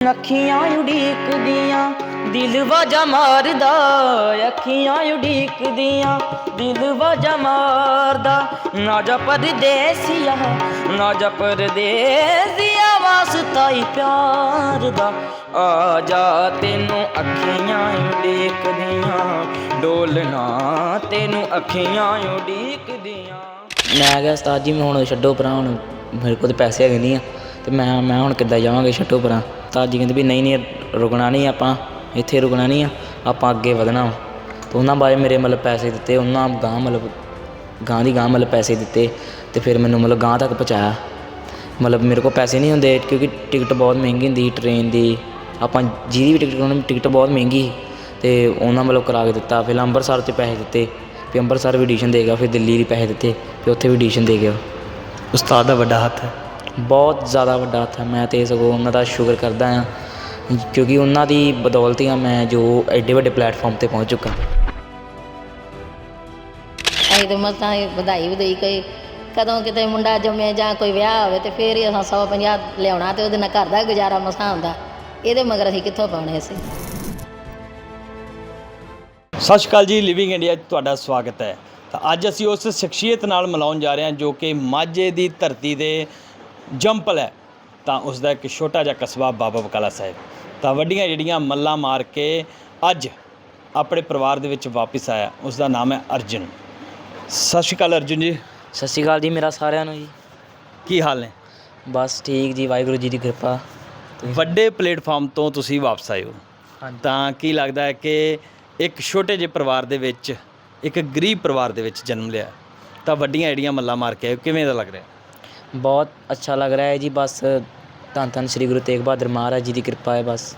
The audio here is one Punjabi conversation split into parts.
ਅੱਖੀਆਂ ਉਡੀਕਦੀਆਂ, ਦਿਲ ਵਾਜਾ ਮਾਰਦਾ, ਅੱਖੀਆਂ ਉਡੀਕਦੀਆਂ, ਦਿਲ ਵਾਜਾ ਮਾਰਦਾ। ਨਾ ਜਾ ਪਰਦੇਸੀਆ, ਨਾ ਜਾ ਪਰਦੇਸੀਆ ਵਾਸਤਾ ਹੀ ਪਿਆਰ ਦਾ। ਆ ਜਾ ਤੈਨੂੰ ਅੱਖੀਆਂ ਉਡੀਕਦੀਆਂ ਡੋਲਣਾ ਤੈਨੂੰ ਅੱਖੀਆਂ ਉਡੀਕਦੀਆਂ। ਮੈਂ ਕਿਹਾ, ਉਸਤਾਦ ਜੀ, ਮੈਂ ਹੁਣ ਛੱਡੋ ਪਰਾਂ ਹੁਣ ਮੇਰੇ ਕੋਲ ਤੇ ਪੈਸੇ ਹੈਗੇ ਨਹੀਂ ਆ, ਤੇ ਮੈਂ ਮੈਂ ਹੁਣ ਕਿੱਦਾਂ ਜਾਵਾਂਗੇ ਛੱਡੋ ਪਰਾਂ ਉਸਤਾਦ ਜੀ ਕਹਿੰਦੇ ਵੀ ਨਹੀਂ ਨਹੀਂ, ਰੁਕਣਾ ਨਹੀਂ ਆਪਾਂ, ਇੱਥੇ ਰੁਕਣਾ ਨਹੀਂ ਆ, ਆਪਾਂ ਅੱਗੇ ਵਧਣਾ ਵਾ। ਉਹਨਾਂ ਬਾਰੇ ਮੇਰੇ ਮਤਲਬ ਪੈਸੇ ਦਿੱਤੇ, ਉਹਨਾਂ ਗਾਂ ਮਤਲਬ ਗਾਂ ਦੀ ਗਾਂ ਮਤਲਬ ਪੈਸੇ ਦਿੱਤੇ ਅਤੇ ਫਿਰ ਮੈਨੂੰ ਮਤਲਬ ਗਾਂ ਤੱਕ ਪਹੁੰਚਾਇਆ। ਮਤਲਬ ਮੇਰੇ ਕੋਲ ਪੈਸੇ ਨਹੀਂ ਹੁੰਦੇ ਕਿਉਂਕਿ ਟਿਕਟ ਬਹੁਤ ਮਹਿੰਗੀ ਹੁੰਦੀ ਸੀ, ਟ੍ਰੇਨ ਦੀ। ਆਪਾਂ ਜਿਹਦੀ ਵੀ ਟਿਕਟ ਕਰਾਉਣੀ ਟਿਕਟ ਬਹੁਤ ਮਹਿੰਗੀ ਅਤੇ ਉਹਨਾਂ ਮਤਲਬ ਕਰਾ ਕੇ ਦਿੱਤਾ, ਫਿਰ ਅੰਮ੍ਰਿਤਸਰ 'ਚ ਪੈਸੇ ਦਿੱਤੇ, ਫਿਰ ਅੰਮ੍ਰਿਤਸਰ ਵੀ ਐਡੀਸ਼ਨ ਦੇ ਗਿਆ, ਫਿਰ ਦਿੱਲੀ ਦੇ ਪੈਸੇ ਦਿੱਤੇ, ਫਿਰ ਉੱਥੇ ਵੀ ਐਡੀਸ਼ਨ ਦੇ ਗਿਆ। ਉਸਤਾਦ ਦਾ ਵੱਡਾ ਹੱਥ ਹੈ। ਬਹੁਤ ਜ਼ਿਆਦਾ ਵੱਡਾ ਹੱਥ ਹੈ। ਮੈਂ ਤੇ ਸਗੋਂ ਉਹਨਾਂ ਦਾ ਸ਼ੁਕਰ ਕਰਦਾ ਹਾਂ ਕਿਉਂਕਿ ਉਹਨਾਂ ਦੀ ਬਦੌਲਤ ਹੀ ਆ ਮੈਂ ਜੋ ਐਡੇ ਵੱਡੇ ਪਲੇਟਫਾਰਮ ਤੇ ਪਹੁੰਚ ਚੁੱਕਾ। ਅਸੀਂ ਤਾਂ ਮਸਾਂ ਹੀ ਵਧਾਈ ਵਧਾਈ ਕੋਈ ਕਦੋਂ ਕਿਤੇ ਮੁੰਡਾ ਜੰਮੇ ਜਾਂ ਕੋਈ ਵਿਆਹ ਹੋਵੇ ਤੇ ਫੇਰ ਹੀ ਅਸਾਂ 150 ਲਿਆਉਣਾ ਤੇ ਉਹਦੇ ਨਾਲ ਘਰ ਦਾ ਗੁਜ਼ਾਰਾ ਮਸਾਂ ਹੁੰਦਾ। ਇਹਦੇ ਮਗਰ ਅਸੀਂ ਕਿੱਥੋਂ ਪਾਉਣੇ ਸੀ ਸਤਿ ਸ਼੍ਰੀ ਅਕਾਲ ਜੀ ਲਿਵਿੰਗ ਇੰਡੀਆ 'ਚ ਤੁਹਾਡਾ ਸਵਾਗਤ ਹੈ। ਤਾਂ ਅੱਜ ਅਸੀਂ ਉਸ ਸ਼ਖਸੀਅਤ ਨਾਲ ਮਿਲਾਉਣ ਜਾ ਰਹੇ ਹਾਂ ਜੋ ਕਿ ਮਾਝੇ ਦੀ ਧਰਤੀ ਦੇ ਜੰਪਲ ਹੈ ਤਾਂ ਉਸ ਦਾ ਇੱਕ ਛੋਟਾ ਜਿਹਾ ਕਸਬਾ ਬਾਬਾ ਬਕਾਲਾ ਸਾਹਿਬ। ਤਾਂ ਵੱਡੀਆਂ ਜਿਹੜੀਆਂ ਮੱਲਾਂ ਮਾਰ ਕੇ ਅੱਜ ਆਪਣੇ ਪਰਿਵਾਰ ਦੇ ਵਿੱਚ ਵਾਪਸ ਆਇਆ ਉਸ ਦਾ ਨਾਮ ਹੈ ਅਰਜੁਨ। ਸਤਿ ਸ਼੍ਰੀ ਅਕਾਲ ਅਰਜੁਨ ਜੀ। ਸਤਿ ਸ਼੍ਰੀ ਅਕਾਲ ਜੀ ਮੇਰਾ ਸਾਰਿਆਂ ਨੂੰ ਜੀ। ਕੀ ਹਾਲ ਨੇ? ਬਸ ਠੀਕ ਜੀ ਵਾਹਿਗੁਰੂ ਜੀ ਦੀ ਕਿਰਪਾ। ਵੱਡੇ ਪਲੇਟਫਾਰਮ ਤੋਂ ਤੁਸੀਂ ਵਾਪਸ ਆਏ ਹੋ। ਤਾਂ ਕੀ ਲੱਗਦਾ ਹੈ ਕਿ ਇੱਕ ਛੋਟੇ ਜਿਹੇ ਪਰਿਵਾਰ ਦੇ ਵਿੱਚ ਇੱਕ ਗਰੀਬ ਪਰਿਵਾਰ ਦੇ ਵਿੱਚ ਜਨਮ ਲਿਆ। ਤਾਂ ਵੱਡੀਆਂ ਜਿਹੜੀਆਂ ਮੱਲਾਂ ਮਾਰ ਕੇ ਕਿਵੇਂ ਦਾ ਲੱਗ ਰਿਹਾ? ਬਹੁਤ ਅੱਛਾ ਲੱਗ ਰਿਹਾ ਹੈ ਜੀ, ਬਸ ਧੰਨ ਧੰਨ ਸ੍ਰੀ ਗੁਰੂ ਤੇਗ ਬਹਾਦਰ ਮਹਾਰਾਜ ਜੀ ਦੀ ਕਿਰਪਾ ਹੈ ਬਸ।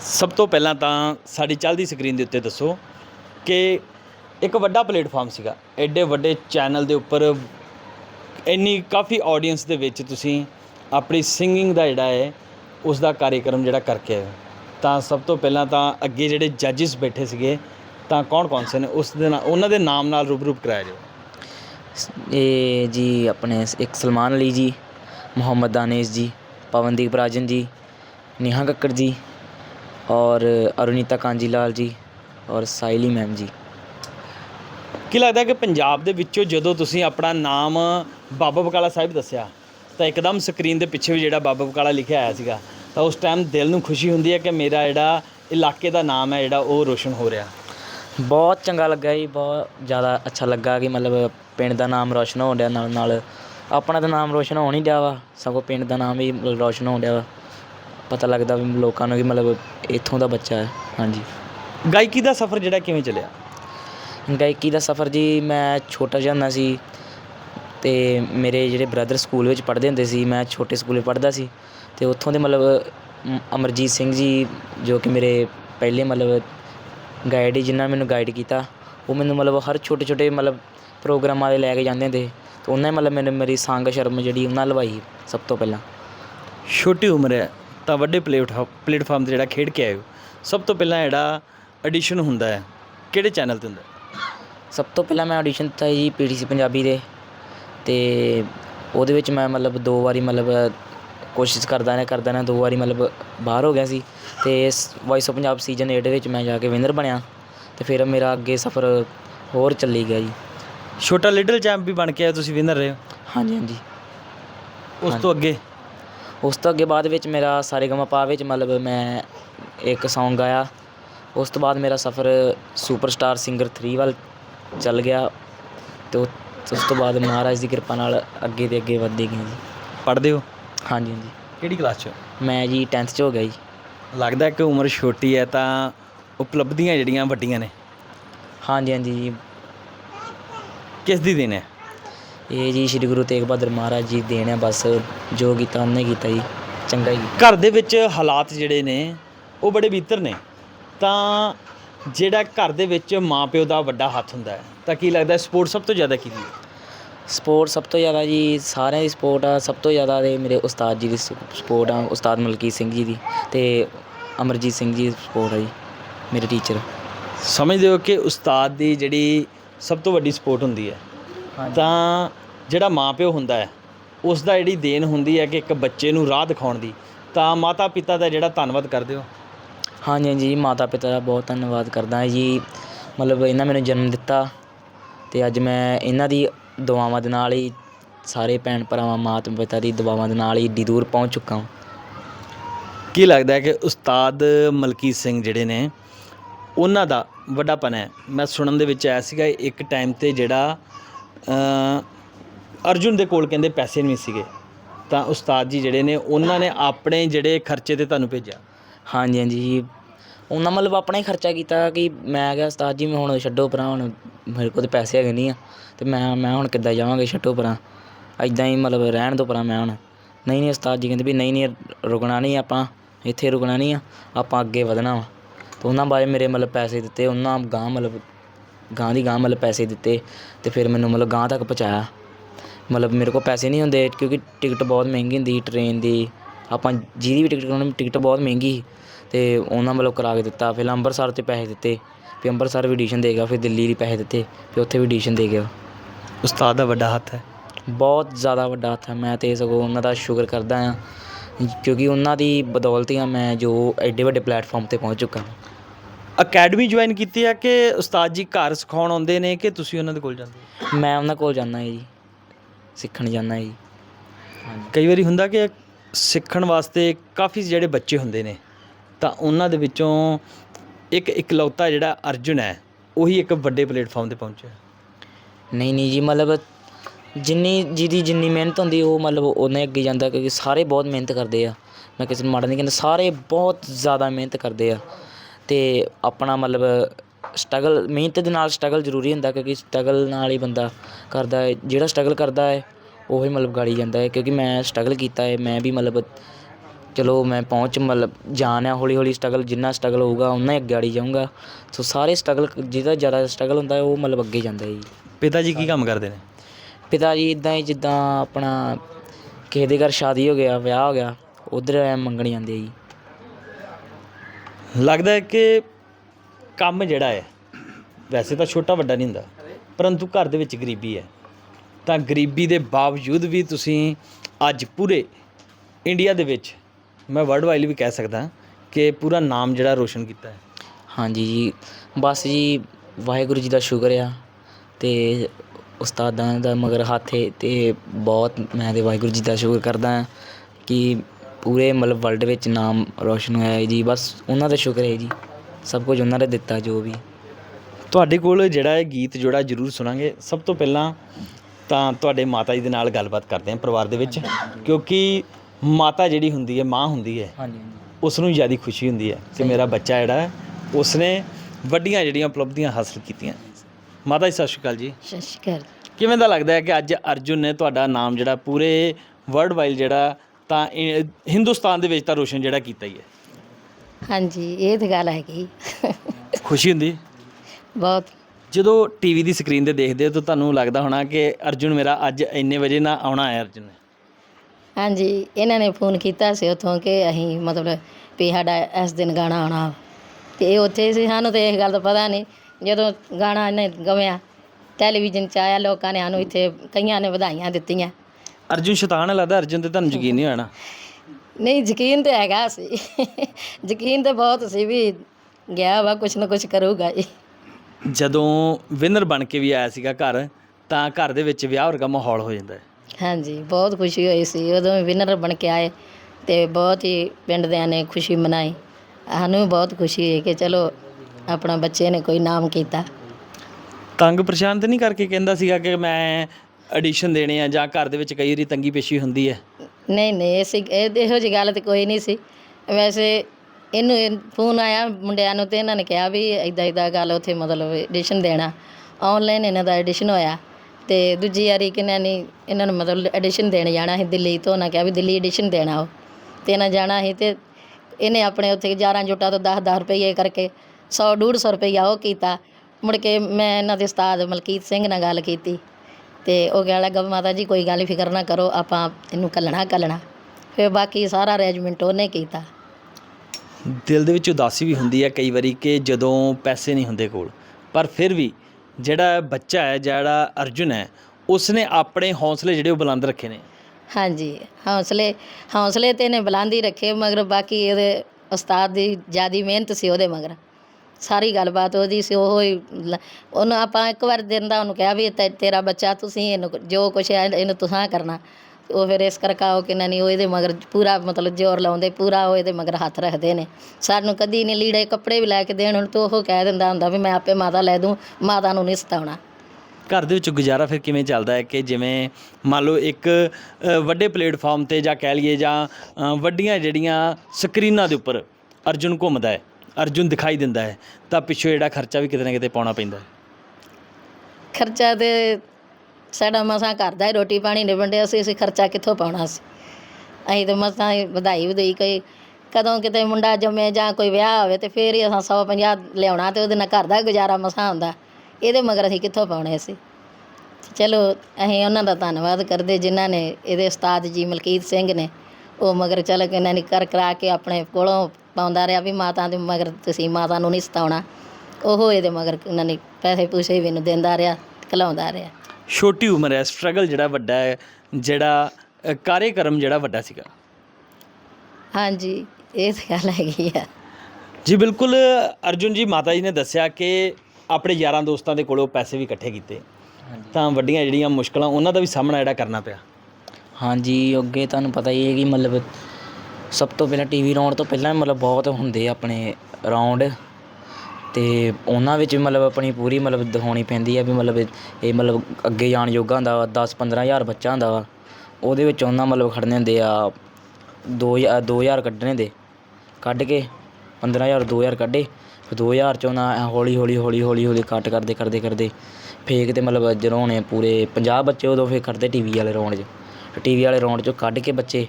ਸਭ ਤੋਂ ਪਹਿਲਾਂ ਤਾਂ ਸਾਡੀ ਚੱਲਦੀ ਸਕਰੀਨ ਦੇ ਉੱਤੇ ਦੱਸੋ ਕਿ ਇੱਕ ਵੱਡਾ ਪਲੇਟਫਾਰਮ ਸੀਗਾ ਐਡੇ ਵੱਡੇ ਚੈਨਲ ਦੇ ਉੱਪਰ ਇੰਨੀ ਕਾਫੀ ਆਡੀਅנס ਦੇ ਵਿੱਚ ਤੁਸੀਂ ਆਪਣੀ ਸਿੰਗਿੰਗ ਦਾ ਜਿਹੜਾ ਹੈ, ਉਸ ਦਾ ਕਾਰਜਕ੍ਰਮ ਜਿਹੜਾ ਕਰਕੇ ਆਏ ਤਾਂ ਸਭ ਤੋਂ ਪਹਿਲਾਂ ਤਾਂ ਅੱਗੇ ਜਿਹੜੇ ਜੱਜਿਸ ਬੈਠੇ ਸੀਗੇ, ਤਾਂ ਕੌਣ ਕੌਣ ਸਨ? ਉਸ ਦੇ ਨਾਲ ਉਹਨਾਂ ਦੇ ਨਾਮ ਨਾਲ ਰੂਬਰੂ ਕਰਾਇਆ ਜਾਓ। ਇਹ ਜੀ ਆਪਣੇ ਇੱਕ ਸਲਮਾਨ ਅਲੀ ਜੀ, ਮੁਹੰਮਦ ਦਾਨੇਸ਼ ਜੀ, ਪਵਨਦੀਪ ਰਾਜਨ ਜੀ, ਨੇਹਾ ਕੱਕੜ ਜੀ ਔਰ ਅਰੁਨੀਤਾ ਕਾਂਜੀ ਲਾਲ ਜੀ ਔਰ ਸਾਇਲੀ ਮੈਮ ਜੀ। ਕੀ ਲੱਗਦਾ ਕਿ ਪੰਜਾਬ ਦੇ ਵਿੱਚੋਂ ਜਦੋਂ ਤੁਸੀਂ ਆਪਣਾ ਨਾਮ ਬਾਬਾ ਬਕਾਲਾ ਸਾਹਿਬ ਦੱਸਿਆ, ਤਾਂ ਇੱਕਦਮ ਸਕਰੀਨ ਦੇ ਪਿੱਛੇ ਵੀ ਜਿਹੜਾ ਬਾਬਾ ਬਕਾਲਾ ਲਿਖਿਆ ਆਇਆ ਸੀਗਾ, ਤਾਂ ਉਸ ਟਾਈਮ ਦਿਲ ਨੂੰ ਖੁਸ਼ੀ ਹੁੰਦੀ ਹੈ ਕਿ ਮੇਰਾ ਜਿਹੜਾ ਇਲਾਕੇ ਦਾ ਨਾਮ ਹੈ, ਜਿਹੜਾ ਉਹ ਰੋਸ਼ਨ ਹੋ ਰਿਹਾ। ਬਹੁਤ ਚੰਗਾ ਲੱਗਾ ਜੀ ਬਹੁਤ ਜ਼ਿਆਦਾ ਅੱਛਾ ਲੱਗਾ ਕਿ ਮਤਲਬ ਪਿੰਡ ਦਾ ਨਾਮ ਰੋਸ਼ਨ ਹੋਣ ਡਿਆ ਨਾਲ ਨਾਲ। ਆਪਣਾ ਤਾਂ ਨਾਮ ਰੋਸ਼ਨ ਹੋਣ ਹੀ ਡਿਆ ਵਾ ਸਗੋਂ ਪਿੰਡ ਦਾ ਨਾਮ ਵੀ ਰੋਸ਼ਨ ਹੋਣ ਡਿਆ ਵਾ। ਪਤਾ ਲੱਗਦਾ ਵੀ ਲੋਕਾਂ ਨੂੰ ਕਿ ਮਤਲਬ ਇੱਥੋਂ ਦਾ ਬੱਚਾ ਹੈ ਹਾਂਜੀ। ਗਾਇਕੀ ਦਾ ਸਫ਼ਰ ਜਿਹੜਾ ਕਿਵੇਂ ਚੱਲਿਆ? ਗਾਇਕੀ ਦਾ ਸਫ਼ਰ ਜੀ ਮੈਂ ਛੋਟਾ ਜਿਹਾ ਹੁੰਦਾ ਸੀ ਤੇ ਮੇਰੇ ਜਿਹੜੇ ਬ੍ਰਦਰ ਸਕੂਲ ਵਿੱਚ ਪੜ੍ਹਦੇ ਹੁੰਦੇ ਸੀ ਮੈਂ ਛੋਟੇ ਸਕੂਲੇ ਪੜ੍ਹਦਾ ਸੀ ਤੇ ਉੱਥੋਂ ਦੇ ਮਤਲਬ ਅਮ, ਅਮਰਜੀਤ ਸਿੰਘ ਜੀ ਜੋ ਕਿ ਮੇਰੇ ਪਹਿਲੇ ਮਤਲਬ ਗਾਈਡ ਜਿਨ੍ਹਾਂ ਨੇ ਮੈਨੂੰ ਗਾਈਡ ਕੀਤਾ ਉਹ ਮੈਨੂੰ ਮਤਲਬ ਹਰ ਛੋਟੇ ਛੋਟੇ ਮਤਲਬ ਪ੍ਰੋਗਰਾਮਾਂ ਦੇ ਲੈ ਕੇ ਜਾਂਦੇ ਹੁੰਦੇ ਤੇ ਉਹਨਾਂ ਨੇ ਮਤਲਬ ਮੈਨੂੰ ਮੇਰੀ ਸੰਗ ਸ਼ਰਮ ਜਿਹੜੀ ਉਹਨਾਂ ਲਵਾਈ ਸਭ ਤੋਂ ਪਹਿਲਾਂ ਛੋਟੀ ਉਮਰ ਹੈ ਤਾਂ ਵੱਡੇ ਪਲੇਟਫਾਰਮ ਪਲੇਟਫਾਰਮ ਤੇ ਜਿਹੜਾ ਖੇਡ ਕੇ ਆਏ ਹੋ ਸਭ ਤੋਂ ਪਹਿਲਾਂ ਜਿਹੜਾ ਐਡੀਸ਼ਨ ਹੁੰਦਾ ਹੈ ਕਿਹੜੇ ਚੈਨਲ ਤੇ ਹੁੰਦਾ? ਸਭ ਤੋਂ ਪਹਿਲਾਂ ਮੈਂ ਆਡੀਸ਼ਨ ਦਿੱਤਾ ਜੀ ਪੀਟੀਸੀ ਪੰਜਾਬੀ ਦੇ ਤੇ ਉਹਦੇ ਵਿੱਚ ਮੈਂ ਮਤਲਬ ਦੋ ਵਾਰੀ ਮਤਲਬ ਕੋਸ਼ਿਸ਼ ਕਰਦਾ ਨੇ ਕਰਦਾ ਨੇ ਦੋ ਵਾਰੀ ਮਤਲਬ ਬਾਹਰ ਹੋ ਗਿਆ ਸੀ ਤੇ ਵੌਇਸ ਆਫ ਪੰਜਾਬ ਸੀਜ਼ਨ 8 ਵਿੱਚ ਮੈਂ ਜਾ ਕੇ ਵਿਨਰ ਬਣਿਆ ਤੇ ਫਿਰ ਮੇਰਾ ਅੱਗੇ ਸਫ਼ਰ ਹੋਰ ਚੱਲੀ ਗਿਆ ਜੀ। ਛੋਟਾ ਲਿਟਲ ਚੈਂਪ ਵੀ ਬਣ ਕੇ ਆਏ ਤੁਸੀਂ ਵਿਨਰ ਰਹੇ ਹੋ। ਹਾਂਜੀ ਹਾਂਜੀ। ਉਸ ਤੋਂ ਅੱਗੇ? ਉਸ ਤੋਂ ਅੱਗੇ ਬਾਅਦ ਵਿੱਚ ਮੇਰਾ ਸਾਰੇ ਗਮਾ ਪਾ ਵਿੱਚ ਮਤਲਬ ਮੈਂ ਇੱਕ Song ਗਾਇਆ। ਉਸ ਤੋਂ ਬਾਅਦ ਮੇਰਾ ਸਫ਼ਰ ਸੁਪਰਸਟਾਰ ਸਿੰਗਰ 3 ਵੱਲ ਚੱਲ ਗਿਆ ਤੇ ਉਸ ਤੋਂ ਬਾਅਦ ਮਹਾਰਾਜ ਦੀ ਕਿਰਪਾ ਨਾਲ ਅੱਗੇ ਤੇ ਅੱਗੇ ਵੱਧਦੇ ਗਏ ਜੀ। ਪੜ੍ਹਦੇ ਹੋ? ਹਾਂਜੀ ਹਾਂਜੀ। ਕਿਹੜੀ ਕਲਾਸ 'ਚ? ਮੈਂ ਜੀ 10th ਚ ਹੋ ਗਿਆ ਜੀ। ਲੱਗਦਾ ਕਿ ਉਮਰ ਛੋਟੀ ਹੈ ਤਾਂ ਉਪਲਬਧੀਆਂ ਜਿਹੜੀਆਂ ਵੱਡੀਆਂ ਨੇ। ਹਾਂਜੀ ਹਾਂਜੀ ਜੀ। ਕਿਸ ਦੀ ਦੇਣ ਹੈ? ਇਹ ਜੀ ਸ੍ਰੀ ਗੁਰੂ ਤੇਗ ਬਹਾਦਰ ਮਹਾਰਾਜ ਜੀ ਦੇਣ ਹੈ ਬਸ ਜੋ ਕੀਤਾ ਉਹਨੇ ਕੀਤਾ ਜੀ ਚੰਗਾ ਹੀ ਘਰ ਦੇ ਵਿੱਚ ਹਾਲਾਤ ਜਿਹੜੇ ਨੇ ਉਹ ਬੜੇ ਬਿਹਤਰ ਨੇ। ਤਾਂ ਜਿਹੜਾ ਘਰ ਦੇ ਵਿੱਚ ਮਾਪਿਓ ਦਾ ਵੱਡਾ ਹੱਥ ਹੁੰਦਾ ਹੈ ਤਾਂ ਕੀ ਲੱਗਦਾ ਸਪੋਰਟ ਸਭ ਤੋਂ ਜ਼ਿਆਦਾ ਕੀ ਹੈ? ਸਪੋਰਟ ਸਭ ਤੋਂ ਜ਼ਿਆਦਾ ਜੀ ਸਾਰਿਆਂ ਦੀ ਸਪੋਰਟ ਆ ਸਭ ਤੋਂ ਜ਼ਿਆਦਾ ਦੇ ਮੇਰੇ ਉਸਤਾਦ ਜੀ ਦੀ ਸਪੋਰਟ ਆ ਉਸਤਾਦ ਮਲਕੀਤ ਸਿੰਘ ਜੀ ਦੀ ਤੇ ਅਮਰਜੀਤ ਸਿੰਘ ਜੀ ਦੀ ਸਪੋਰਟ ਆ ਜੀ ਮੇਰੇ ਟੀਚਰ ਸਮਝਦੇ ਹੋ ਕਿ ਉਸਤਾਦ ਦੀ ਜਿਹੜੀ ਸਭ ਤੋਂ ਵੱਡੀ ਸਪੋਰਟ ਹੁੰਦੀ ਹੈ। ਤਾਂ ਜਿਹੜਾ ਮਾਪਿਓ ਹੁੰਦਾ ਹੈ ਉਸ ਦਾ ਜਿਹੜੀ ਦੇਣ ਹੁੰਦੀ ਹੈ ਕਿ ਇੱਕ ਬੱਚੇ ਨੂੰ ਰਾਹ ਦਿਖਾਉਣ ਦੀ ਤਾਂ ਮਾਤਾ ਪਿਤਾ ਦਾ ਜਿਹੜਾ ਧੰਨਵਾਦ ਕਰਦੇ ਹੋ? ਹਾਂਜੀ ਹਾਂਜੀ ਮਾਤਾ ਪਿਤਾ ਦਾ ਬਹੁਤ ਧੰਨਵਾਦ ਕਰਦਾ ਹਾਂ ਜੀ। ਮਤਲਬ ਇਹਨਾਂ ਮੈਨੂੰ ਜਨਮ ਦਿੱਤਾ ਤੇ ਅੱਜ ਮੈਂ ਇਹਨਾਂ ਦੀ ਦੁਆਵਾਂ ਦੇ ਨਾਲ ਹੀ ਸਾਰੇ ਭੈਣ ਭਰਾਵਾਂ ਮਾਤਾ ਪਿਤਾ ਦੀ ਦੁਆਵਾਂ ਦੇ ਨਾਲ ਹੀ ਏਡੀ ਦੂਰ ਪਹੁੰਚ ਚੁੱਕਾ ਹਾਂ ਕੀ ਲੱਗਦਾ ਹੈ ਕਿ ਉਸਤਾਦ ਮਲਕੀਤ ਸਿੰਘ ਜਿਹੜੇ ਨੇ ਉਹਨਾਂ ਦਾ ਵੱਡਾਪਨ ਹੈ? ਮੈਂ ਸੁਣਨ ਦੇ ਵਿੱਚ ਆਇਆ ਸੀਗਾ ਇੱਕ ਟਾਈਮ ਤੇ ਜਿਹੜਾ ਅ, ਅਰਜੁਨ ਦੇ ਕੋਲ ਕਹਿੰਦੇ ਪੈਸੇ ਨਹੀਂ ਸੀਗੇ। ਤਾਂ ਉਸਤਾਦ ਜੀ ਜਿਹੜੇ ਨੇ ਉਹਨਾਂ ਨੇ ਆਪਣੇ ਜਿਹੜੇ ਖਰਚੇ ਤੇ ਤੁਹਾਨੂੰ ਭੇਜਿਆ? ਹਾਂਜੀ ਹਾਂਜੀ। ਉਹਨਾਂ ਮਤਲਬ ਆਪਣਾ ਹੀ ਖਰਚਾ ਕੀਤਾ ਕਿ ਮੈਂ ਕਿਹਾ, ਉਸਤਾਦ ਜੀ, ਮੈਂ ਹੁਣ ਛੱਡੋ ਪਰਾਂ ਹੁਣ ਮੇਰੇ ਕੋਲ ਤਾਂ ਪੈਸੇ ਹੈਗੇ ਨਹੀਂ ਆ ਅਤੇ ਮੈਂ ਮੈਂ ਹੁਣ ਕਿੱਦਾਂ ਜਾਵਾਂਗੇ ਛੱਡੋ ਪਰਾਂ ਇੱਦਾਂ ਹੀ ਮਤਲਬ ਰਹਿਣ ਤੋਂ ਪਰਾਂ ਮੈਂ ਹੁਣ। ਨਹੀਂ ਨਹੀਂ ਉਸਤਾਦ ਜੀ, ਕਹਿੰਦੇ ਵੀ, ਨਹੀਂ ਨਹੀਂ, ਰੁਕਣਾ ਨਹੀਂ ਆਪਾਂ, ਇੱਥੇ ਰੁਕਣਾ ਨਹੀਂ ਆ, ਆਪਾਂ ਅੱਗੇ ਵਧਣਾ ਵਾ। ਤੇ ਉਹਨਾਂ ਬਾਰੇ ਮੇਰੇ ਮਤਲਬ ਪੈਸੇ ਦਿੱਤੇ, ਉਹਨਾਂ ਗਾਂ ਮਤਲਬ ਗਾਂ ਦੀ ਗਾਂ ਮਤਲਬ ਪੈਸੇ ਦਿੱਤੇ ਅਤੇ ਫਿਰ ਮੈਨੂੰ ਮਤਲਬ ਗਾਂ ਤੱਕ ਪਹੁੰਚਾਇਆ। ਮਤਲਬ ਮੇਰੇ ਕੋਲ ਪੈਸੇ ਨਹੀਂ ਹੁੰਦੇ ਕਿਉਂਕਿ ਟਿਕਟ ਬਹੁਤ ਮਹਿੰਗੀ ਹੁੰਦੀ ਟ੍ਰੇਨ ਦੀ, ਆਪਾਂ ਜਿਹਦੀ ਵੀ ਟਿਕਟ ਕਰਾਉਣੀ ਟਿਕਟ ਬਹੁਤ ਮਹਿੰਗੀ ਸੀ ਤੇ ਉਹਨਾਂ ਮਤਲਬ ਕਰਾ ਕੇ ਦਿੱਤਾ ਫਿਰ ਅੰਮ੍ਰਿਤਸਰ ਤੇ ਪੈਸੇ ਦਿੱਤੇ ਫਿਰ ਅੰਮ੍ਰਿਤਸਰ ਵੀ ਐਡੀਸ਼ਨ ਦੇ ਗਿਆ ਫਿਰ ਦਿੱਲੀ ਦੀ ਪੈਸੇ ਦਿੱਤੇ ਫਿਰ ਉੱਥੇ ਵੀ ਐਡੀਸ਼ਨ ਦੇ ਗਿਆ। ਉਸਤਾਦ ਦਾ ਵੱਡਾ ਹੱਥ ਹੈ। ਬਹੁਤ ਜ਼ਿਆਦਾ ਵੱਡਾ ਹੱਥ ਹੈ ਮੈਂ ਤੇ ਸਗੋਂ ਉਹਨਾਂ ਦਾ ਸ਼ੁਕਰ ਕਰਦਾ ਹਾਂ ਕਿਉਂਕਿ ਉਹਨਾਂ ਦੀ ਬਦੌਲਤ ਹੀ ਆ ਮੈਂ ਜੋ ਐਡੇ ਵੱਡੇ ਪਲੇਟਫਾਰਮ ਤੇ ਪਹੁੰਚ ਚੁੱਕਾ ਹਾਂ। ਅਕੈਡਮੀ ਜੁਆਇਨ ਕੀਤੀ ਹੈ ਕਿ ਉਸਤਾਦ ਜੀ ਘਰ ਸਿਖਾਉਣ ਆਉਂਦੇ ਨੇ ਕਿ ਤੁਸੀਂ ਉਹਨਾਂ ਦੇ ਕੋਲ ਜਾਂਦੇ ਹੋ? ਮੈਂ ਉਹਨਾਂ ਕੋਲ ਜਾਂਦਾ ਜੀ ਸਿੱਖਣ ਜਾਂਦਾ ਜੀ। ਕਈ ਵਾਰੀ ਹੁੰਦਾ ਕਿ ਸਿੱਖਣ ਵਾਸਤੇ ਕਾਫੀ ਜਿਹੜੇ ਬੱਚੇ ਹੁੰਦੇ ਨੇ ਤਾਂ ਉਹਨਾਂ ਦੇ ਵਿੱਚੋਂ ਇੱਕ ਇਕਲੌਤਾ ਜਿਹੜਾ ਅਰਜੁਨ ਹੈ, ਉਹੀ ਇੱਕ ਵੱਡੇ ਪਲੇਟਫਾਰਮ ਤੇ ਪਹੁੰਚਿਆ। ਨਹੀਂ ਨਹੀਂ ਜੀ, ਮਤਲਬ ਜਿੰਨੀ ਜਿਹਦੀ ਜਿੰਨੀ ਮਿਹਨਤ ਹੁੰਦੀ, ਉਹ ਮਤਲਬ ਉਹਨੇ ਅੱਗੇ ਜਾਂਦਾ ਕਿਉਂਕਿ ਸਾਰੇ ਬਹੁਤ ਮਿਹਨਤ ਕਰਦੇ ਆ। ਮੈਂ ਕਿਸੇ ਨੂੰ ਮਾੜਾ ਨਹੀਂ ਕਹਿੰਦਾ, ਸਾਰੇ ਬਹੁਤ ਜ਼ਿਆਦਾ ਮਿਹਨਤ ਕਰਦੇ ਆ। ਤੇ ਆਪਣਾ ਮਤਲਬ ਸਟਰਗਲ, ਮਿਹਨਤ ਦੇ ਨਾਲ ਸਟਰਗਲ ਜ਼ਰੂਰੀ ਹੁੰਦਾ ਕਿਉਂਕਿ ਸਟਰਗਲ ਨਾਲ ਹੀ ਬੰਦਾ ਕਰਦਾ ਹੈ। ਜਿਹੜਾ ਸਟਰਗਲ ਕਰਦਾ ਹੈ, ਉਹੀ ਮਤਲਬ ਗਾੜੀ ਜਾਂਦਾ ਹੈ ਕਿਉਂਕਿ ਮੈਂ ਸਟਰਗਲ ਕੀਤਾ ਹੈ, ਮੈਂ ਵੀ ਮਤਲਬ ਚਲੋ ਮੈਂ ਪਹੁੰਚ ਮਤਲਬ ਜਾਣ ਆ ਹੌਲੀ ਹੌਲੀ ਸਟਰਗਲ ਜਿੰਨਾ ਸਟਰਗਲ ਹੋਊਗਾ ਉਨਾ ਹੀ ਅੱਗੇ ਆੜੀ ਜਾਊਂਗਾ। ਸੋ ਸਾਰੇ ਸਟਰਗਲ ਜਿਹਦਾ ਜ਼ਿਆਦਾ ਸਟਰਗਲ ਹੁੰਦਾ ਹੈ ਉਹ ਮਤਲਬ ਅੱਗੇ ਜਾਂਦਾ ਹੈ ਜੀ। ਪਿਤਾ ਜੀ ਕੀ ਕੰਮ ਕਰਦੇ ਨੇ? ਪਿਤਾ ਜੀ ਇਦਾਂ ਹੀ ਜਿੱਦਾਂ ਆਪਣਾ ਕਿਸੇ ਦੇ ਘਰ ਸ਼ਾਦੀ ਹੋ ਗਿਆ ਵਿਆਹ ਹੋ ਗਿਆ ਉਧਰ ਐ ਮੰਗਣ ਜਾਂਦੇ ਆ ਜੀ। ਲੱਗਦਾ ਹੈ ਕਿ ਕੰਮ ਜਿਹੜਾ ਹੈ ਵੈਸੇ ਤਾਂ ਛੋਟਾ ਵੱਡਾ ਨਹੀਂ ਹੁੰਦਾ ਪਰੰਤੂ ਘਰ ਦੇ ਵਿੱਚ ਗਰੀਬੀ ਹੈ। ਤਾਂ ਗਰੀਬੀ ਦੇ ਬਾਵਜੂਦ ਵੀ ਤੁਸੀਂ ਅੱਜ ਪੂਰੇ ਇੰਡੀਆ ਦੇ ਵਿੱਚ ਮੈਂ ਵਰਲਡ ਵਾਈਡ ਵੀ ਕਹਿ ਸਕਦਾ ਕਿ ਪੂਰਾ ਨਾਮ ਜਿਹੜਾ ਰੋਸ਼ਨ ਕੀਤਾ ਹੈ। ਹਾਂਜੀ ਜੀ ਬਸ ਜੀ ਵਾਹਿਗੁਰੂ ਜੀ ਦਾ ਸ਼ੁਕਰ ਆ ਤੇ ਉਸਤਾਦਾਂ ਦਾ ਮਗਰ ਹੱਥ ਹੈ ਤੇ ਬਹੁਤ ਮੈਂ ਤੇ ਵਾਹਿਗੁਰੂ ਜੀ ਦਾ ਸ਼ੁਕਰ ਕਰਦਾ ਹਾਂ ਕਿ ਪੂਰੇ ਮਤਲਬ ਵਰਲਡ ਵਿੱਚ ਨਾਮ ਰੋਸ਼ਨ ਹੋਇਆ ਹੈ ਜੀ। ਬਸ ਉਹਨਾਂ ਦਾ ਸ਼ੁਕਰ ਹੈ ਜੀ ਸਭ ਕੁਝ ਉਹਨਾਂ ਨੇ ਦਿੱਤਾ ਜੋ ਵੀ। ਤੁਹਾਡੇ ਕੋਲ ਜਿਹੜਾ ਇਹ ਗੀਤ ਜੋੜਾ ਜ਼ਰੂਰ ਸੁਣਾਂਗੇ। ਸਭ ਤੋਂ ਪਹਿਲਾਂ ਤਾਂ ਤੁਹਾਡੇ ਮਾਤਾ ਜੀ ਦੇ ਨਾਲ ਗੱਲਬਾਤ ਕਰਦੇ ਹਾਂ ਪਰਿਵਾਰ ਦੇ ਵਿੱਚ ਕਿਉਂਕਿ ਮਾਤਾ ਜਿਹੜੀ ਹੁੰਦੀ ਹੈ ਮਾਂ ਹੁੰਦੀ ਹੈ ਹਾਂਜੀ ਉਸ ਨੂੰ ਜ਼ਿਆਦਾ ਖੁਸ਼ੀ ਹੁੰਦੀ ਹੈ ਕਿ ਮੇਰਾ ਬੱਚਾ ਜਿਹੜਾ ਹੈ ਉਸਨੇ ਵੱਡੀਆਂ ਜਿਹੜੀਆਂ ਉਪਲਬਧੀਆਂ ਹਾਸਲ ਕੀਤੀਆਂ। ਮਾਤਾ ਜੀ ਸਤਿ ਸ਼੍ਰੀ ਅਕਾਲ ਜੀ। ਸਤਿ ਸ਼੍ਰੀ ਅਕਾਲ। ਕਿਵੇਂ ਦਾ ਲੱਗਦਾ ਹੈ ਕਿ ਅੱਜ ਅਰਜੁਨ ਨੇ ਤੁਹਾਡਾ ਨਾਮ ਜਿਹੜਾ ਪੂਰੇ ਵਰਲਡ ਵਾਈਡ ਜਿਹੜਾ ਤਾਂ ਇਹ ਹਿੰਦੁਸਤਾਨ ਦੇ ਵਿੱਚ ਤਾਂ ਰੋਸ਼ਨ ਜਿਹੜਾ ਕੀਤਾ ਹੀ ਹੈ? ਹਾਂਜੀ ਇਹ ਤਾਂ ਗੱਲ ਹੈਗੀ। ਖੁਸ਼ੀ ਹੁੰਦੀ? ਬਹੁਤ। ਜਦੋਂ ਟੀਵੀ ਦੀ ਸਕਰੀਨ ਤੇ ਦੇਖਦੇ ਹੋ ਤਾਂ ਤੁਹਾਨੂੰ ਲੱਗਦਾ ਹੋਣਾ ਕਿ ਅਰਜੁਨ ਮੇਰਾ ਅੱਜ ਇੰਨੇ ਵਜੇ ਨਾ ਆਉਣਾ ਹੈ ਅਰਜੁਨ ਨੇ। ਹਾਂਜੀ ਇਹਨਾਂ ਨੇ ਫੋਨ ਕੀਤਾ ਸੀ ਉੱਥੋਂ ਕਿ ਅਸੀਂ ਮਤਲਬ ਵੀ ਸਾਡਾ ਇਸ ਦਿਨ ਗਾਣਾ ਆਉਣਾ ਤੇ ਇਹ ਉੱਥੇ ਸੀ ਸਾਨੂੰ ਤੇ ਇਹ ਗੱਲ ਦਾ ਪਤਾ ਨਹੀਂ। ਜਦੋਂ ਗਾਣਾ ਇਹਨੇ ਗਵਿਆ ਟੈਲੀਵਿਜ਼ਨ 'ਚ ਆਇਆ ਲੋਕਾਂ ਨੇ ਸਾਨੂੰ ਇੱਥੇ ਕਈਆਂ ਨੇ ਵਧਾਈਆਂ ਦਿੱਤੀਆਂ। ਅਰਜੁਨ ਸ਼ੈਤਾਨ ਹੈ ਲੱਗਦਾ ਅਰਜੁਨ ਤੇ ਤੁਹਾਨੂੰ ਯਕੀਨ ਨਹੀਂ ਹੋਣਾ। ਨਹੀਂ ਯਕੀਨ ਤੇ ਹੈਗਾ ਸੀ। ਯਕੀਨ ਤੇ ਬਹੁਤ ਸੀ ਵੀ ਗਿਆ ਵਾ ਕੁਛ ਨਾ ਕੁਛ ਕਰੂਗਾ ਜੀ ਜਦੋਂ ਵਿਨਰ ਬਣ ਕੇ ਵੀ ਆਇਆ ਸੀਗਾ ਘਰ ਤਾਂ ਘਰ ਦੇ ਵਿੱਚ ਵਿਆਹ ਵਰਗਾ ਮਾਹੌਲ ਹੋ ਜਾਂਦਾ ਹੈ। ਹਾਂਜੀ ਬਹੁਤ ਖੁਸ਼ੀ ਹੋਈ ਸੀ। ਉਦੋਂ ਵਿਨਰ ਬਣ ਕੇ ਆਏ ਤੇ ਬਹੁਤ ਹੀ ਪਿੰਡ ਦਿਆਂ ਨੇ ਖੁਸ਼ੀ ਮਨਾਈ। ਸਾਨੂੰ ਵੀ ਬਹੁਤ ਖੁਸ਼ੀ ਹੋਈ ਕਿ ਚਲੋ ਆਪਣਾ ਬੱਚੇ ਨੇ ਕੋਈ ਨਾਮ ਕੀਤਾ। ਤੰਗ ਪਰੇਸ਼ਾਨ ਤੇ ਨਹੀਂ ਕਰਕੇ ਕਹਿੰਦਾ ਸੀਗਾ ਕਿ ਮੈਂ ਐਡੀਸ਼ਨ ਦੇਣੇ ਆ ਜਾਂ ਘਰ ਦੇ ਵਿੱਚ ਕਈ ਵਾਰੀ ਤੰਗੀ ਪੇਸ਼ੀ ਹੁੰਦੀ ਹੈ। ਨਹੀਂ ਨਹੀਂ ਐਸੀ ਇਹ ਇਹੋ ਜਿਹੀ ਗੱਲ ਤੇ ਕੋਈ ਨਹੀਂ ਸੀ। ਵੈਸੇ ਇਹਨੂੰ ਫੋਨ ਆਇਆ ਮੁੰਡਿਆਂ ਨੂੰ ਤੇ ਇਹਨਾਂ ਨੇ ਕਿਹਾ ਵੀ ਇਦਾਂ ਇਦਾਂ ਗੱਲ ਉੱਥੇ ਮਤਲਬ ਐਡੀਸ਼ਨ ਦੇਣਾ। ਆਨਲਾਈਨ ਇਹਨਾਂ ਦਾ ਐਡੀਸ਼ਨ ਹੋਇਆ। ਤੇ ਦੂਜੀ ਵਾਰੀ ਕਿਨਾਂ ਨੇ ਇਹਨਾਂ ਨੂੰ ਮਤਲਬ ਐਡੀਸ਼ਨ ਦੇਣ ਜਾਣਾ ਸੀ ਦਿੱਲੀ ਤੋਂ, ਉਹਨਾਂ ਕਿਹਾ ਵੀ ਦਿੱਲੀ ਐਡੀਸ਼ਨ ਦੇਣਾ ਉਹ ਤੇ ਇਹਨਾਂ ਜਾਣਾ ਸੀ ਤੇ ਇਹਨੇ ਆਪਣੇ ਉੱਥੇ 11 ਜੁੱਟਾਂ ਤੋਂ 10 10 ਰੁਪਏ ਕਰਕੇ 100 150 ਰੁਪਈਆ ਉਹ ਕੀਤਾ। ਮੁੜ ਕੇ ਮੈਂ ਇਹਨਾਂ ਦੇ ਉਸਤਾਦ ਮਲਕੀਤ ਸਿੰਘ ਨਾਲ ਗੱਲ ਕੀਤੀ। ਤੇ ਉਹ ਕਹਿਣ ਲੱਗਾ, ਵੀ ਮਾਤਾ ਜੀ, ਕੋਈ ਗੱਲ ਫਿਕਰ ਨਾ ਕਰੋ, ਆਪਾਂ ਇਹਨੂੰ ਕੱਲਣਾ ਕੱਲਣਾ। ਫਿਰ ਬਾਕੀ ਸਾਰਾ ਅਰੇਂਜਮੈਂਟ ਉਹਨੇ ਕੀਤਾ। ਦਿਲ ਦੇ ਵਿੱਚ ਉਦਾਸੀ ਵੀ ਹੁੰਦੀ ਹੈ ਕਈ ਵਾਰੀ ਕਿ ਜਦੋਂ ਪੈਸੇ ਨਹੀਂ ਹੁੰਦੇ ਕੋਲ, ਪਰ ਫਿਰ ਵੀ ਜਿਹੜਾ ਬੱਚਾ ਹੈ, ਜਿਹੜਾ ਅਰਜੁਨ ਹੈ, ਉਸਨੇ ਆਪਣੇ ਹੌਸਲੇ ਜਿਹੜੇ ਉਹ ਬੁਲੰਦ ਰੱਖੇ ਨੇ। ਹਾਂਜੀ, ਹੌਸਲੇ ਹੌਸਲੇ ਤੇ ਨੇ ਬੁਲੰਦੀ ਰੱਖੇ, ਮਗਰ ਬਾਕੀ ਇਹਦੇ ਉਸਤਾਦ ਦੀ ਜਿਆਦੀ ਮਿਹਨਤ ਸੀ ਉਹਦੇ ਮਗਰ। ਸਾਰੀ ਗੱਲਬਾਤ ਉਹਦੀ ਸੀ, ਉਹ ਹੀ ਲ- ਉਹਨੂੰ ਆਪਾਂ ਇੱਕ ਵਾਰ ਦਿਨ ਦਾ ਉਹਨੂੰ ਕਿਹਾ ਵੀ ਤੇ- ਤੇਰਾ ਬੱਚਾ ਤੁਸੀਂ ਇਹਨੂੰ ਜੋ ਕੁਛ ਹੈ, ਇਹਨੂੰ ਤੁਸਾਂ ਕਰਨਾ। ਉਹ ਫਿਰ ਇਸ ਕਰਕੇ ਉਹ ਕਿੰਨਾ ਨਹੀਂ ਉਹ ਇਹਦੇ ਮਗਰ ਪੂਰਾ ਮਤਲਬ ਜ਼ੋਰ ਲਾਉਂਦੇ ਪੂਰਾ ਉਹ ਇਹਦੇ ਮਗਰ ਹੱਥ ਰੱਖਦੇ ਨੇ। ਸਾਨੂੰ ਕਦੀ ਨਹੀਂ ਲੀੜੇ ਕੱਪੜੇ ਵੀ ਲੈ ਕੇ ਦੇਣ ਹੁਣ ਤੋਂ ਉਹ ਕਹਿ ਦਿੰਦਾ ਹੁੰਦਾ ਵੀ ਮੈਂ ਆਪੇ ਮਾਤਾ ਲੈ ਦੂੰ ਮਾਤਾ ਨੂੰ ਨਹੀਂ ਸਤਾਉਣਾ। ਘਰ ਦੇ ਵਿੱਚ ਗੁਜ਼ਾਰਾ ਫਿਰ ਕਿਵੇਂ ਚੱਲਦਾ ਹੈ ਕਿ ਜਿਵੇਂ ਮੰਨ ਲਓ ਇੱਕ ਵੱਡੇ ਪਲੇਟਫਾਰਮ ਤੇ ਜਾਂ ਕਹਿ ਲਈਏ ਜਾਂ ਵੱਡੀਆਂ ਜਿਹੜੀਆਂ ਸਕਰੀਨਾਂ ਦੇ ਉੱਪਰ ਅਰਜੁਨ ਘੁੰਮਦਾ ਹੈ ਅਰਜੁਨ ਦਿਖਾਈ ਦਿੰਦਾ ਹੈ ਤਾਂ ਪਿੱਛੋਂ ਜਿਹੜਾ ਖਰਚਾ ਵੀ ਕਿਤੇ ਨਾ ਕਿਤੇ ਪਾਉਣਾ ਪੈਂਦਾ ਹੈ। ਖਰਚਾ ਤੇ ਸਾਡਾ ਮਸਾਂ ਘਰ ਦਾ ਹੀ ਰੋਟੀ ਪਾਣੀ ਨਹੀਂ ਵੰਡਿਆ ਸੀ, ਅਸੀਂ ਖਰਚਾ ਕਿੱਥੋਂ ਪਾਉਣਾ ਸੀ? ਅਸੀਂ ਤੇ ਮਸਾਂ ਵਧਾਈ ਵਧਾਈ ਕੋਈ ਕਦੋਂ ਕਿਤੇ ਮੁੰਡਾ ਜੰਮੇ ਜਾਂ ਕੋਈ ਵਿਆਹ ਹੋਵੇ ਤੇ ਫੇਰ ਹੀ ਅਸਾਂ 150 ਲਿਆਉਣਾ ਤੇ ਉਹਦੇ ਨਾਲ ਘਰ ਦਾ ਗੁਜ਼ਾਰਾ ਮਸਾਂ ਹੁੰਦਾ, ਇਹਦੇ ਮਗਰ ਅਸੀਂ ਕਿੱਥੋਂ ਪਾਉਣੇ ਸੀ? ਚਲੋ, ਅਸੀਂ ਉਹਨਾਂ ਦਾ ਧੰਨਵਾਦ ਕਰਦੇ ਜਿਨ੍ਹਾਂ ਨੇ ਇਹਦੇ ਉਸਤਾਦ ਜੀ ਮਲਕੀਤ ਸਿੰਘ ਨੇ, ਉਹ ਮਗਰ ਚਲ ਕੇ ਇਹਨਾਂ ਨੇ ਕਰ ਕਰਾ ਕੇ ਆਪਣੇ ਕੋਲੋਂ ਪਾਉਂਦਾ ਰਿਹਾ ਵੀ ਮਾਤਾ ਦੇ ਮਗਰ ਤੁਸੀਂ ਮਾਤਾ ਨੂੰ ਨਹੀਂ ਸਤਾਉਣਾ, ਉਹ ਇਹਦੇ ਮਗਰ ਇਹਨਾਂ ਨੇ ਪੈਸੇ ਪੂਸੇ ਵੀ ਨੂੰ ਦਿੰਦਾ ਰਿਹਾ, ਖਿਲਾਉਂਦਾ ਰਿਹਾ। ਛੋਟੀ ਉਮਰ ਹੈ ਸਟਰਗਲ ਜਿਹੜਾ ਵੱਡਾ ਹੈ ਜਿਹੜਾ ਅ, ਕਾਰਜਕ੍ਰਮ ਜਿਹੜਾ ਵੱਡਾ ਸੀਗਾ। ਹਾਂਜੀ ਇਹ ਤਾਂ ਗੱਲ ਹੈਗੀ ਆ। ਜੀ ਬਿਲਕੁਲ ਅਰਜੁਨ ਜੀ ਮਾਤਾ ਜੀ ਨੇ ਦੱਸਿਆ ਕਿ ਆਪਣੇ ਯਾਰਾਂ ਦੋਸਤਾਂ ਦੇ ਕੋਲੋਂ ਪੈਸੇ ਵੀ ਇਕੱਠੇ ਕੀਤੇ। ਤਾਂ ਵੱਡੀਆਂ ਜਿਹੜੀਆਂ ਮੁਸ਼ਕਲਾਂ ਉਹਨਾਂ ਦਾ ਵੀ ਸਾਹਮਣਾ ਜਿਹੜਾ ਕਰਨਾ ਪਿਆ। ਹਾਂਜੀ ਅੱਗੇ ਤੁਹਾਨੂੰ ਪਤਾ ਹੀ ਹੈ ਕਿ ਮਤਲਬ ਸਭ ਤੋਂ ਪਹਿਲਾਂ ਟੀਵੀ ਰਾਉਂਡ ਤੋਂ ਪਹਿਲਾਂ ਮਤਲਬ ਬਹੁਤ ਹੁੰਦੇ ਆ ਆਪਣੇ ਰਾਉਂਡ ਅਤੇ ਉਹਨਾਂ ਵਿੱਚ ਵੀ ਮਤਲਬ ਆਪਣੀ ਪੂਰੀ ਮਤਲਬ ਦਿਖਾਉਣੀ ਪੈਂਦੀ ਆ ਵੀ ਮਤਲਬ ਇਹ ਮਤਲਬ ਅੱਗੇ ਜਾਣ ਯੋਗਾ ਹੁੰਦਾ ਵਾ, ਦਸ ਪੰਦਰਾਂ ਹਜ਼ਾਰ ਬੱਚਾ ਹੁੰਦਾ ਵਾ, ਉਹਦੇ ਵਿੱਚ ਉਹਨਾਂ ਮਤਲਬ ਖੜ੍ਹਨੇ ਹੁੰਦੇ ਆ ਦੋ ਹਜ਼ਾਰ ਦੋ ਹਜ਼ਾਰ ਕੱਢਣੇ ਹੁੰਦੇ, ਕੱਢ ਕੇ ਪੰਦਰਾਂ ਹਜ਼ਾਰ, ਦੋ ਹਜ਼ਾਰ ਕੱਢੇ, ਫਿਰ 2000 ਚੋਂ ਨਾ ਹੌਲੀ ਹੌਲੀ ਹੌਲੀ ਹੌਲੀ ਹੌਲੀ ਕੱਟ ਕਰਦੇ ਕਰਦੇ ਕਰਦੇ ਫੇਕ ਤੇ ਮਤਲਬ ਜਦੋਂ ਹੋਣੇ ਪੂਰੇ 50 ਬੱਚੇ ਉਦੋਂ ਫਿਰ ਖੜ੍ਹਦੇ ਟੀ ਵੀ ਵਾਲੇ ਰਾਉਂਡ 'ਚ ਟੀ ਵੀ ਵਾਲੇ ਰਾਉਂਡ 'ਚੋਂ ਕੱਢ ਕੇ ਬੱਚੇ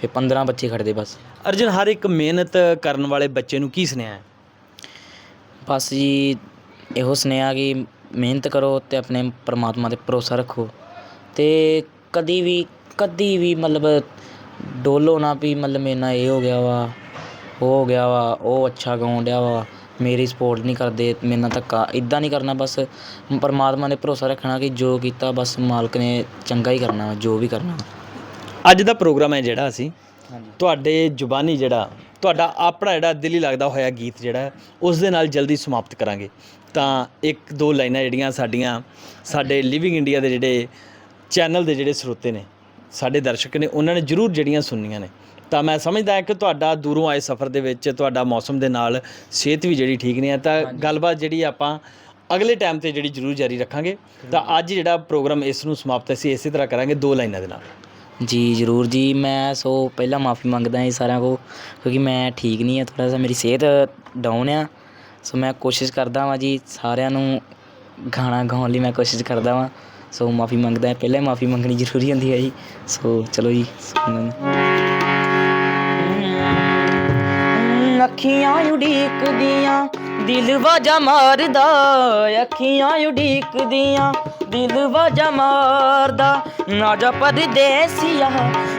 ਫਿਰ 15 ਬੱਚੇ ਖੜ੍ਹਦੇ ਬਸ। ਅਰਜਨ, ਹਰ ਇੱਕ ਮਿਹਨਤ ਕਰਨ ਵਾਲੇ ਬੱਚੇ ਨੂੰ ਕੀ ਸੁਨੇਹਾ ਹੈ? ਬਸ ਜੀ ਇਹੋ ਸੁਨੇਹਾ ਕਿ ਮਿਹਨਤ ਕਰੋ ਅਤੇ ਆਪਣੇ ਪਰਮਾਤਮਾ ਤੇ ਭਰੋਸਾ ਰੱਖੋ ਅਤੇ ਕਦੀ ਵੀ ਕਦੀ ਵੀ ਮਤਲਬ ਡੋਲੋ ਨਾ ਵੀ ਮਤਲਬ ਮੇਰੇ ਨਾਲ ਇਹ ਹੋ ਗਿਆ ਵਾ ਉਹ ਹੋ ਗਿਆ ਵਾ ਉਹ ਅੱਛਾ ਗਾਉਣ ਡਿਆ ਵਾ ਮੇਰੀ ਸਪੋਰਟ ਨਹੀਂ ਕਰਦੇ ਮੇਰੇ ਨਾਲ ਧੱਕਾ ਇੱਦਾਂ ਨਹੀਂ ਕਰਨਾ ਬਸ ਪਰਮਾਤਮਾ ਨੇ ਭਰੋਸਾ ਰੱਖਣਾ ਕਿ ਜੋ ਕੀਤਾ ਬਸ ਮਾਲਕ ਨੇ ਚੰਗਾ ਹੀ ਕਰਨਾ ਵਾ, ਜੋ ਵੀ ਕਰਨਾ ਵਾ। ਅੱਜ ਦਾ ਪ੍ਰੋਗਰਾਮ ਹੈ ਜਿਹੜਾ ਅਸੀਂ ਤੁਹਾਡੇ ਜ਼ੁਬਾਨੀ ਜਿਹੜਾ ਤੁਹਾਡਾ ਆਪਣਾ ਜਿਹੜਾ ਦਿਲੀ ਲੱਗਦਾ ਹੋਇਆ ਗੀਤ ਜਿਹੜਾ ਉਸ ਦੇ ਨਾਲ ਜਲਦੀ ਸਮਾਪਤ ਕਰਾਂਗੇ। ਤਾਂ ਇੱਕ ਦੋ ਲਾਈਨਾਂ ਜਿਹੜੀਆਂ ਸਾਡੀਆਂ ਸਾਡੇ ਲਿਵਿੰਗ ਇੰਡੀਆ ਦੇ ਜਿਹੜੇ ਚੈਨਲ ਦੇ ਜਿਹੜੇ ਸਰੋਤੇ ਨੇ ਸਾਡੇ ਦਰਸ਼ਕ ਨੇ ਉਹਨਾਂ ਨੇ ਜ਼ਰੂਰ ਜਿਹੜੀਆਂ ਸੁਣਨੀਆਂ ਨੇ। ਤਾਂ ਮੈਂ ਸਮਝਦਾ ਹਾਂ ਕਿ ਤੁਹਾਡਾ ਦੂਰੋਂ ਆਏ ਸਫ਼ਰ ਦੇ ਵਿੱਚ ਤੁਹਾਡਾ ਮੌਸਮ ਦੇ ਨਾਲ ਸਿਹਤ ਵੀ ਜਿਹੜੀ ਠੀਕ ਨਹੀਂ ਹੈ ਤਾਂ ਗੱਲਬਾਤ ਜਿਹੜੀ ਆਪਾਂ ਅਗਲੇ ਟਾਈਮ ਤੇ ਜਿਹੜੀ ਜ਼ਰੂਰ ਜਾਰੀ ਰੱਖਾਂਗੇ। ਤਾਂ ਅੱਜ ਜਿਹੜਾ ਪ੍ਰੋਗਰਾਮ ਇਸ ਨੂੰ ਸਮਾਪਤ ਅਸੀਂ ਇਸੇ ਤਰ੍ਹਾਂ ਕਰਾਂਗੇ ਦੋ ਲਾਈਨਾਂ ਦੇ ਨਾਲ। ਜੀ, ਜ਼ਰੂਰ ਜੀ। ਮੈਂ ਸੋ ਪਹਿਲਾਂ ਮਾਫੀ ਮੰਗਦਾ ਜੀ ਸਾਰਿਆਂ ਕੋ ਕਿਉਂਕਿ ਮੈਂ ਠੀਕ ਨਹੀਂ ਆ ਥੋੜਾ ਜਿਹਾ ਮੇਰੀ ਸਿਹਤ ਡਾਊਨ ਆ। ਸੋ ਮੈਂ ਕੋਸ਼ਿਸ਼ ਕਰਦਾ ਵਾਂ ਜੀ ਸਾਰਿਆਂ ਨੂੰ ਗਾਣਾ ਗਾਉਣ ਲਈ ਮੈਂ ਕੋਸ਼ਿਸ਼ ਕਰਦਾ ਵਾਂ। ਸੋ ਮਾਫੀ ਮੰਗਦਾ, ਪਹਿਲਾਂ ਮਾਫੀ ਮੰਗਣੀ ਜ਼ਰੂਰੀ ਹੁੰਦੀ ਹੈ ਜੀ। ਸੋ ਚਲੋ ਜੀ ਅੱਖੀਆਂ ਉਡੀਕਦੀਆਂ ਦਿਲ ਵਾਜਾ ਮਾਰਦਾ, ਅੱਖੀਆਂ ਉਡੀਕਦੀਆਂ, ਦਿਲ ਵਾਜਾ ਮਾਰਦਾ। ਨਾ ਜਾ ਪਰਦੇਸੀਆ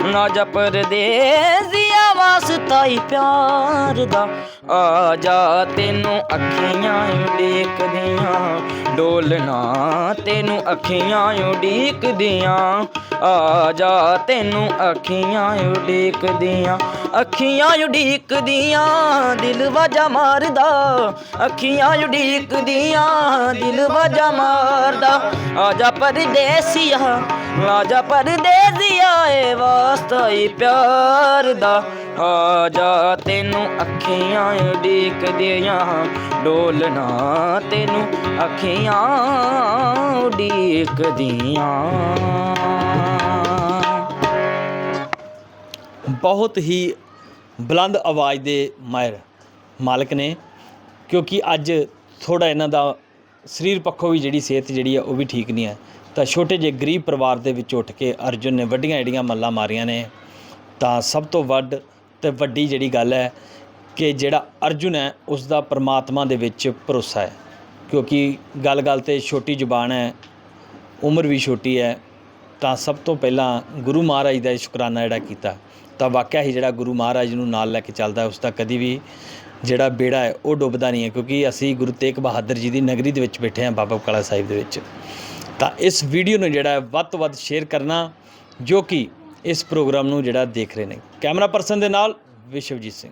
ਨਾ ਜਾ ਪਰਦੇਸੀਆ ਵਾਸਤਾ ਹੀ ਪਿਆਰ ਦਾ। ਆ ਜਾ ਤੈਨੂੰ ਅੱਖੀਆਂ ਉਡੀਕਦੀਆਂ, ਡੋਲਣਾ ਤੈਨੂੰ ਅੱਖੀਆਂ ਉਡੀਕਦੀਆਂ। ਆ ਜਾ ਤੈਨੂੰ ਅੱਖੀਆਂ ਉਡੀਕਦੀਆਂ ਅੱਖੀਆਂ ਉਡੀਕਦੀਆਂ, ਦਿਲ ਵਾਜਾ ਮਾਰਦਾ, ਅੱਖੀਆਂ ਉਡੀਕਦੀਆਂ, ਦਿਲ ਵਾਜਾ ਮਾਰਦਾ। ਆ ਜਾ ਪਰਦੇਸੀਆ ਆ ਜਾ ਪਰਦੇਸੀਆ, ਏ ਵਾਸਤਾ ਹੀ ਪਿਆਰ ਦਾ। ਆ ਜਾ ਤੈਨੂੰ ਅੱਖੀਆਂ ਉਡੀਕਦੀਆਂ ਡੋਲਣਾ ਤੈਨੂੰ ਅੱਖੀਆਂ ਉਡੀਕਦੀਆਂ। ਬਹੁਤ ਹੀ ਬੁਲੰਦ ਆਵਾਜ਼ ਦੇ ਮਾਇਰ ਮਾਲਕ ਨੇ, ਕਿਉਂਕਿ ਅੱਜ ਥੋੜਾ ਇਹਨਾਂ ਦਾ ਸਰੀਰ ਪੱਖੋਂ ਵੀ ਜਿਹੜੀ ਸਿਹਤ ਜਿਹੜੀ ਆ ਉਹ ਵੀ ਠੀਕ ਨਹੀਂ ਹੈ। ਤਾਂ ਛੋਟੇ ਜਿਹੇ ਗਰੀਬ ਪਰਿਵਾਰ ਦੇ ਵਿੱਚ ਉੱਠ ਕੇ ਅਰਜੁਨ ਨੇ ਵੱਡੀਆਂ ਜਿਹੜੀਆਂ ਮੱਲਾਂ ਮਾਰੀਆਂ ਨੇ, ਤਾਂ ਸਭ ਤੋਂ ਵੱਡ ਤੇ ਵੱਡੀ ਜਿਹੜੀ ਗੱਲ ਹੈ ਕਿ ਜਿਹੜਾ ਅਰਜੁਨ ਹੈ, ਉਸ ਦਾ ਪ੍ਰਮਾਤਮਾ ਦੇ ਵਿੱਚ ਭਰੋਸਾ ਹੈ। ਕਿਉਂਕਿ ਗੱਲ-ਗੱਲ ਤੇ ਛੋਟੀ ਜ਼ੁਬਾਨ ਹੈ, ਉਮਰ ਵੀ ਛੋਟੀ ਹੈ, ਤਾਂ ਸਭ ਤੋਂ ਪਹਿਲਾਂ ਗੁਰੂ ਮਹਾਰਾਜ ਦਾ ਸ਼ੁਕਰਾਨਾ ਜਿਹੜਾ ਕੀਤਾ। ਤਾਂ ਵਾਕਿਆ ਹੀ ਜਿਹੜਾ ਗੁਰੂ ਮਹਾਰਾਜ ਨੂੰ ਨਾਲ ਲੈ ਕੇ ਚੱਲਦਾ ਉਸ ਦਾ ਕਦੀ ਵੀ ਜਿਹੜਾ ਬੇੜਾ ਹੈ, ਉਹ ਡੁੱਬਦਾ ਨਹੀਂ ਹੈ, ਕਿਉਂਕਿ ਅਸੀਂ ਗੁਰੂ ਤੇਗ ਬਹਾਦਰ ਜੀ ਦੀ ਨਗਰੀ ਦੇ ਵਿੱਚ ਬੈਠੇ ਹਾਂ ਬਾਬਾ ਬਕਾਲਾ ਸਾਹਿਬ ਦੇ ਵਿੱਚ। ਤਾਂ ਇਸ ਵੀਡੀਓ ਨੂੰ ਜਿਹੜਾ ਹੈ, ਵੱਧ ਤੋਂ ਵੱਧ ਸ਼ੇਅਰ ਕਰਨਾ, ਜੋ ਕਿ ਇਸ ਪ੍ਰੋਗਰਾਮ ਨੂੰ ਜਿਹੜਾ ਦੇਖ ਰਹੇ ਨੇ। ਕੈਮਰਾ ਪਰਸਨ ਦੇ ਨਾਲ ਵਿਸ਼ਵਜੀਤ ਸਿੰਘ।